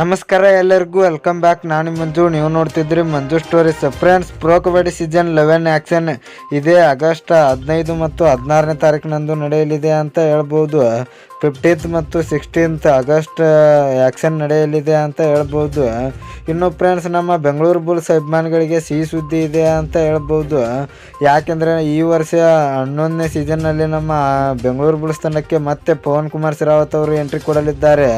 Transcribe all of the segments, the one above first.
ನಮಸ್ಕಾರ ಎಲ್ಲರಿಗೂ welcome back ನಾನು ಮಂಜು, ನೀವು ನೋಡ್ತಿದ್ರಿ Manju stories friends pro kabaddi season eleven action ಇದೇ. ಆಗಸ್ಟ್ ಹದಿನೈದು ಮತ್ತು ಹದಿನಾರನೇ ತಾರೀಕಿನಂದು ನಡೆಯಲಿದೆ ಅಂತ ಹೇಳ್ಬೋದು. ಫಿಫ್ಟೀನ್ತ್ ಮತ್ತು ಸಿಕ್ಸ್ಟೀನ್ತ್ ಆಗಸ್ಟ್ ಆ್ಯಕ್ಷನ್ ನಡೆಯಲಿದೆ ಅಂತ ಹೇಳ್ಬೋದು. ಇನ್ನು ಫ್ರೆಂಡ್ಸ್ ನಮ್ಮ ಬೆಂಗಳೂರು ಬುಲ್ಸ್ ಅಭಿಮಾನಿಗಳಿಗೆ ಸಿಹಿ ಸುದ್ದಿ ಇದೆ ಅಂತ ಹೇಳ್ಬೋದು. ಯಾಕೆಂದರೆ ಈ ವರ್ಷ ಹನ್ನೊಂದನೇ ಸೀಸನ್ನಲ್ಲಿ ನಮ್ಮ ಬೆಂಗಳೂರು ಬುಲ್ಸ್ ತಂಡಕ್ಕೆ ಮತ್ತೆ ಪವನ್ ಕುಮಾರ್ ಶಿರಾವತ್ ಅವರು ಎಂಟ್ರಿ ಕೊಡಲಿದ್ದಾರೆ.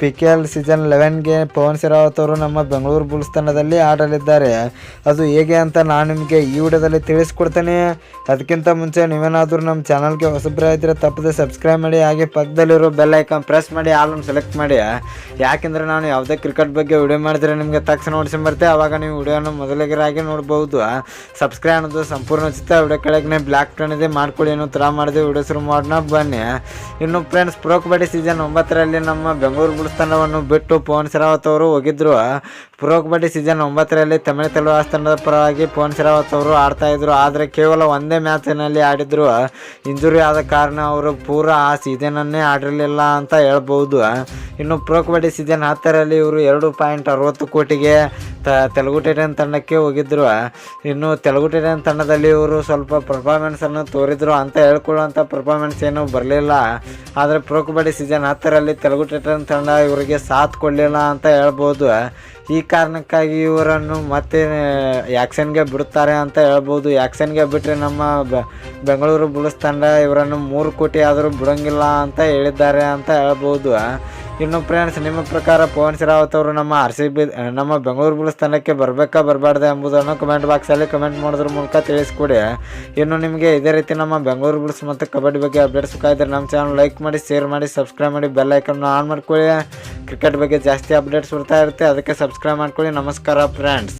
ಪಿ ಕೆ ಎಲ್ ಸೀಸನ್ ಲೆವೆನ್ಗೆ ಪವನ್ ಶಿರಾವತ್ ಅವರು ನಮ್ಮ ಬೆಂಗಳೂರು ಬುಲ್ಸ್ ತಂಡದಲ್ಲಿ ಆಡಲಿದ್ದಾರೆ. ಅದು ಹೇಗೆ ಅಂತ ನಾನು ನಿಮಗೆ ಈ ವಿಡಿಯೋದಲ್ಲಿ ತಿಳಿಸ್ಕೊಡ್ತೇನೆ. ಅದಕ್ಕಿಂತ ಮುಂಚೆ ನೀವೇನಾದರೂ ನಮ್ಮ ಚಾನಲ್ಗೆ ಇದ್ದರೆ ತಪ್ಪದೆ ಸಬ್ಸ್ಕ್ರೈಬ್ ಮಾಡಿ. ಹಾಗೆ ಪಕ್ಕದಲ್ಲಿರೋ ಬೆಲ್ ಐಕಾನ್ ಪ್ರೆಸ್ ಮಾಡಿ ಆಲನ್ನು ಸೆಲೆಕ್ಟ್ ಮಾಡಿ ಯಾಕೆಂದರೆ ನಾನು ಯಾವುದೇ ಕ್ರಿಕೆಟ್ ಬಗ್ಗೆ ವಿಡಿಯೋ ಮಾಡಿದರೆ ನಿಮಗೆ ತಕ್ಷಣ ನೋಡಿಸಿ ಬರುತ್ತೆ ಆವಾಗ ನೀವು ವಿಡಿಯೋನ ಮೊದಲಿಗರಾಗಿ ನೋಡ್ಬೋದು ಸಬ್ಸ್ಕ್ರೈಬ್ ಅನ್ನೋದು ಸಂಪೂರ್ಣ ಉಚಿತ ವಿಡಿಯೋ ಕೆಳಗೆ ಬ್ಲ್ಯಾಕ್ ಟನ್ ಇದೆ. ಮಾಡ್ಕೊಳ್ಳಿ ಏನೋ ಥರ ಮಾಡಿದೆ. ವಿಡಿಯೋ ಶುರು ಮಾಡೋಣ, ಬನ್ನಿ ಇನ್ನು ಫ್ರೆಂಡ್ಸ್ ಪ್ರೋ ಕಬಡ್ಡಿ ಸೀಸನ್ ಒಂಬತ್ತರಲ್ಲಿ ನಮ್ಮ ಬೆಂಗಳೂರು ಬುಲ್ಸ್ ತಂಡವನ್ನು ಬಿಟ್ಟು ಪವನ್ ಶರಾವತ್ ಅವರು ಹೋಗಿದ್ರು ಪ್ರೋ ಕಬಡ್ಡಿ ಸೀಸನ್ ಒಂಬತ್ತರಲ್ಲಿ ತಮಿಳು ತೆಲುಗು ತಂಡದ ಪರವಾಗಿ ಪವನ್ ಶರಾವತ್ ಅವರು ಆಡ್ತಾ ಇದ್ರು. ಆದರೆ ಕೇವಲ ಒಂದೇ ಮ್ಯಾಚಿನಲ್ಲಿ ಆಡಿದ್ರು ಇಂಜುರಿ ಆದ ಕಾರಣ ಅವರು ಪೂರಾ ಆ ಸೀಸನನ್ನೇ ಆಡಿರಲಿಲ್ಲ ಅಂತ ಹೇಳ್ಬೋದು ಇನ್ನು ಪ್ರೋ ಕಬಡ್ಡಿ ಸೀಸನ್ ಹತ್ತರಲ್ಲಿ ಇವರು ಎರಡು ಪಾಯಿಂಟ್ ಅರವತ್ತು ಕೋಟಿಗೆ ತ ತೆಲುಗು ಟೈಟನ್ ತಂಡಕ್ಕೆ ಹೋಗಿದ್ರು. ಇನ್ನು ತೆಲುಗು ಟೈಟನ್ ತಂಡದಲ್ಲಿ ಇವರು ಸ್ವಲ್ಪ ಪರ್ಫಾರ್ಮೆನ್ಸನ್ನು ತೋರಿದ್ರು ಅಂತ ಹೇಳ್ಕೊಳ್ಳುವಂಥ ಪರ್ಫಾರ್ಮೆನ್ಸ್ ಏನು ಬರಲಿಲ್ಲ. ಆದರೆ ಪ್ರೋ ಕಬಡ್ಡಿ ಸೀಸನ್ ಹತ್ತರಲ್ಲಿ ತೆಲುಗು ಟೈಟನ್ ತಂಡ ಇವರಿಗೆ ಸಾಥ್ ಕೊಡಲಿಲ್ಲ ಅಂತ ಹೇಳ್ಬೋದು. ಈ ಕಾರಣಕ್ಕಾಗಿ ಇವರನ್ನು ಮತ್ತೆ ಯಾಕ್ಸನ್ಗೆ ಬಿಡುತ್ತಾರೆ ಅಂತ ಹೇಳ್ಬೋದು. ಯಾಕ್ಸನ್ಗೆ ಬಿಟ್ಟರೆ ನಮ್ಮ ಬೆಂಗಳೂರು ಬುಲ್ಸ್ ತಂಡ ಇವರನ್ನು ಮೂರು ಕೋಟಿ ಆದರೂ ಬಿಡೋಂಗಿಲ್ಲ ಅಂತ ಹೇಳಿದ್ದಾರೆ ಅಂತ ಹೇಳ್ಬೋದು. ಇನ್ನು ಫ್ರೆಂಡ್ಸ್, ನಿಮ್ಮ ಪ್ರಕಾರ ಪವನ್ ಶರಾವತ್ ಅವರು ನಮ್ಮ ಆರ್ ಸಿ ಬಿ ನಮ್ಮ ಬೆಂಗಳೂರು ಬುಲ್ಸ್ ಸ್ಥಾನಕ್ಕೆ ಬರಬೇಕಾ, ಬರಬಾರ್ದ ಎಂಬುದನ್ನು ಕಮೆಂಟ್ ಬಾಕ್ಸಲ್ಲಿ ಕಮೆಂಟ್ ಮಾಡೋದ್ರ ಮೂಲಕ ತಿಳಿಸ್ಕೊಡಿ. ಇನ್ನು ನಿಮಗೆ ಇದೇ ರೀತಿ ನಮ್ಮ ಬೆಂಗಳೂರು ಬುಲ್ಸ್ ಮತ್ತು ಕಬಡ್ಡಿ ಬಗ್ಗೆ ಅಪ್ಡೇಟ್ಸ್ ಬೇಕಾದ್ರೆ ನಮ್ಮ ಚಾನಲ್ ಲೈಕ್ ಮಾಡಿ ಶೇರ್ ಮಾಡಿ ಸಬ್ಸ್ಕ್ರೈಬ್ ಮಾಡಿ ಬೆಲ್ ಐಕನ್ನ ಆನ್ ಮಾಡ್ಕೊಳ್ಳಿ. ಕ್ರಿಕೆಟ್ ಬಗ್ಗೆ ಜಾಸ್ತಿ ಅಪ್ಡೇಟ್ಸ್ ಬರ್ತಾ ಇರುತ್ತೆ, ಅದಕ್ಕೆ ಸಬ್ಸ್ಕ್ರೈಬ್ ಮಾಡ್ಕೊಳ್ಳಿ. ನಮಸ್ಕಾರ ಫ್ರೆಂಡ್ಸ್